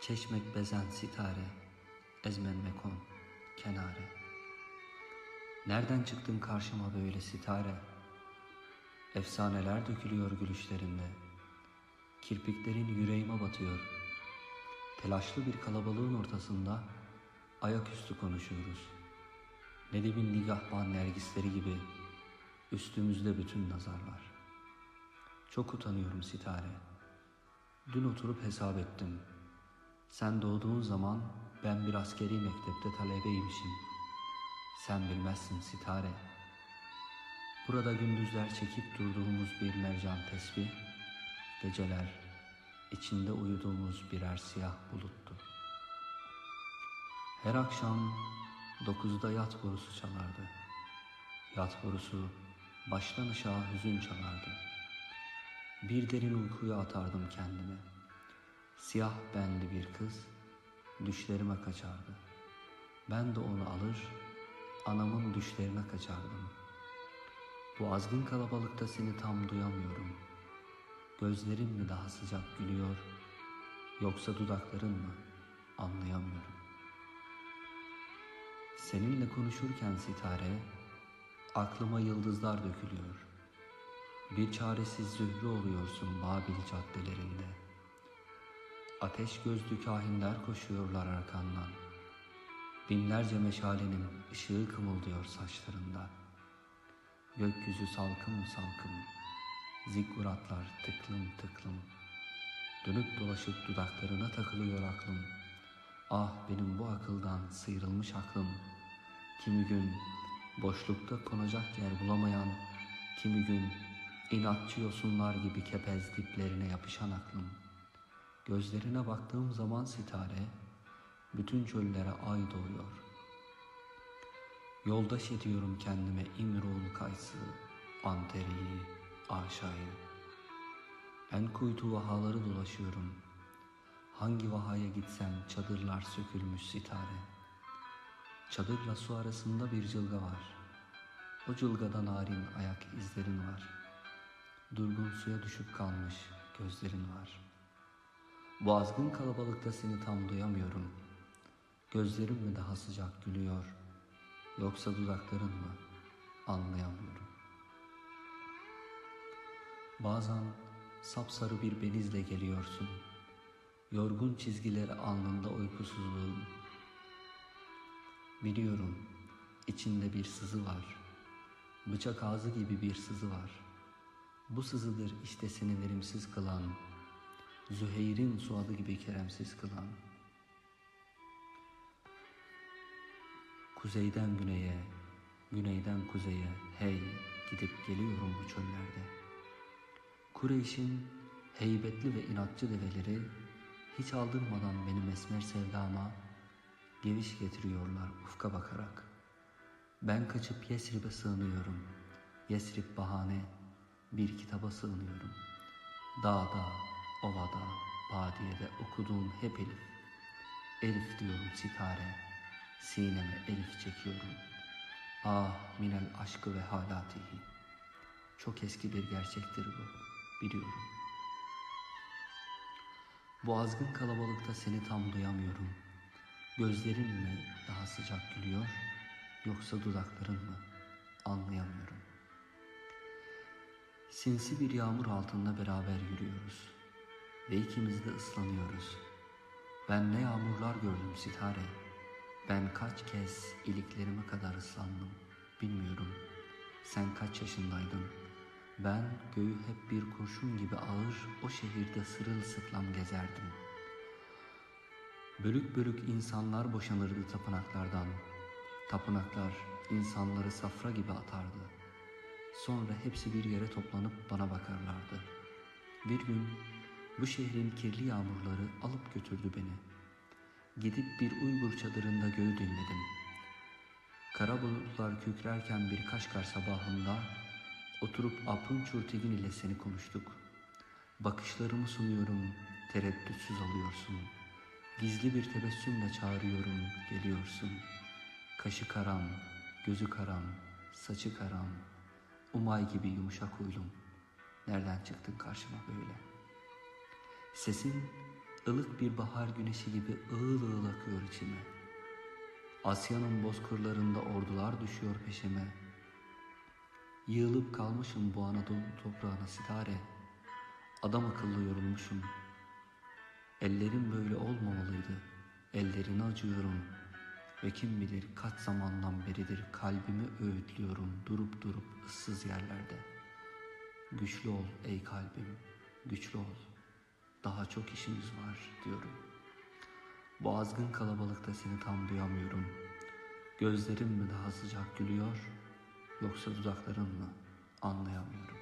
Çeşmek bezen sitare, ezmen mekon, kenare. Nereden çıktın karşıma böyle sitare? Efsaneler dökülüyor gülüşlerinde. Kirpiklerin yüreğime batıyor. Telaşlı bir kalabalığın ortasında ayaküstü konuşuyoruz. Nedim'in nigahban nergisleri gibi üstümüzde bütün nazarlar. Çok utanıyorum sitare. Dün oturup hesap ettim. Sen doğduğun zaman ben bir askeri mektepte talebeymişim. Sen bilmezsin sitare. Burada gündüzler çekip durduğumuz bir mercan tesbih, geceler içinde uyuduğumuz birer siyah buluttu. Her akşam dokuzda yat borusu çalardı. Yat borusu baştan aşağı hüzün çalardı. Bir derin uykuya atardım kendimi. Siyah benli bir kız düşlerime kaçardı. Ben de onu alır, anamın düşlerine kaçardım. Bu azgın kalabalıkta seni tam duyamıyorum. Gözlerin mi daha sıcak gülüyor, yoksa dudakların mı? Anlayamıyorum. Seninle konuşurken sitare, aklıma yıldızlar dökülüyor. Bir çaresiz zührü oluyorsun Babil caddelerinde. Ateş gözlü kahinler koşuyorlar arkandan. Binlerce meşalenin ışığı kımıldıyor saçlarında. Gökyüzü salkım salkım, zikkuratlar tıklım tıklım. Dönüp dolaşıp dudaklarına takılıyor aklım. Ah benim bu akıldan sıyrılmış aklım. Kimi gün boşlukta konacak yer bulamayan, kimi gün inatçı yosunlar gibi kepez diplerine yapışan aklım. Gözlerine baktığım zaman sitare, bütün çöllere ay doğuyor. Yoldaş ediyorum kendime İmroğlu Kaysı, Anteri'yi, Aşa'yı. En kuytu vahaları dolaşıyorum. Hangi vahaya gitsem çadırlar sökülmüş sitare. Çadırla su arasında bir cılga var. O cılgada narin ayak izlerin var. Durgun suya düşüp kalmış gözlerin var. Bu azgın kalabalıkta seni tam duyamıyorum. Gözlerim mi daha sıcak gülüyor, yoksa dudakların mı? Anlayamıyorum. Bazen sapsarı bir benizle geliyorsun. Yorgun çizgileri alnında uykusuzluğun. Biliyorum içinde bir sızı var. Bıçak ağzı gibi bir sızı var. Bu sızıdır işte seni verimsiz kılan, Züheyr'in suadı gibi keremsiz kılan. Kuzeyden güneye, güneyden kuzeye hey gidip geliyorum bu çöllerde. Kureyş'in heybetli ve inatçı develeri hiç aldırmadan benim esmer sevdama geviş getiriyorlar ufka bakarak. Ben kaçıp Yesrib'e sığınıyorum. Yesrib bahane, bir kitaba sığınıyorum. Dağda, ovada, badiyede okuduğum hep Elif. Elif diyorum sitare, sineme Elif çekiyorum. Ah minel aşkı ve halatihi. Çok eski bir gerçektir bu, biliyorum. Bu azgın kalabalıkta seni tam duyamıyorum. Gözlerin mi daha sıcak gülüyor, yoksa dudakların mı? Anlayamıyorum. Sinsi bir yağmur altında beraber yürüyoruz ve ikimiz de ıslanıyoruz. Ben ne yağmurlar gördüm sitare. Ben kaç kez iliklerime kadar ıslandım bilmiyorum. Sen kaç yaşındaydın? Ben göğü hep bir kurşun gibi ağır o şehirde sırılsıklam gezerdim. Bölük bölük insanlar boşanırdı tapınaklardan. Tapınaklar insanları safra gibi atardı. Sonra hepsi bir yere toplanıp bana bakarlardı. Bir gün bu şehrin kirli yağmurları alıp götürdü beni. Gidip bir Uygur çadırında göğü dinledim. Kara bulutlar kükrerken bir Kaşgar sabahında oturup Aprun Çurtegin ile seni konuştuk. Bakışlarımı sunuyorum, tereddütsüz alıyorsun. Gizli bir tebessümle çağırıyorum, geliyorsun. Kaşı karam, gözü karam, saçı karam, umay gibi yumuşak huylum. Nereden çıktın karşıma böyle? Sesin ılık bir bahar güneşi gibi ığıl ığıl akıyor içime. Asya'nın bozkırlarında ordular düşüyor peşime. Yığılıp kalmışım bu Anadolu toprağına sitare. Adam akıllı yorulmuşum. Ellerim böyle olmamalıydı. Ellerine acıyorum. Ve kim bilir kaç zamandan beridir kalbimi öğütlüyorum durup durup ıssız yerlerde. Güçlü ol ey kalbim, güçlü ol. Daha çok işimiz var diyorum. Bu azgın kalabalıkta seni tam duyamıyorum. Gözlerin mi daha sıcak gülüyor yoksa dudakların mı anlayamıyorum.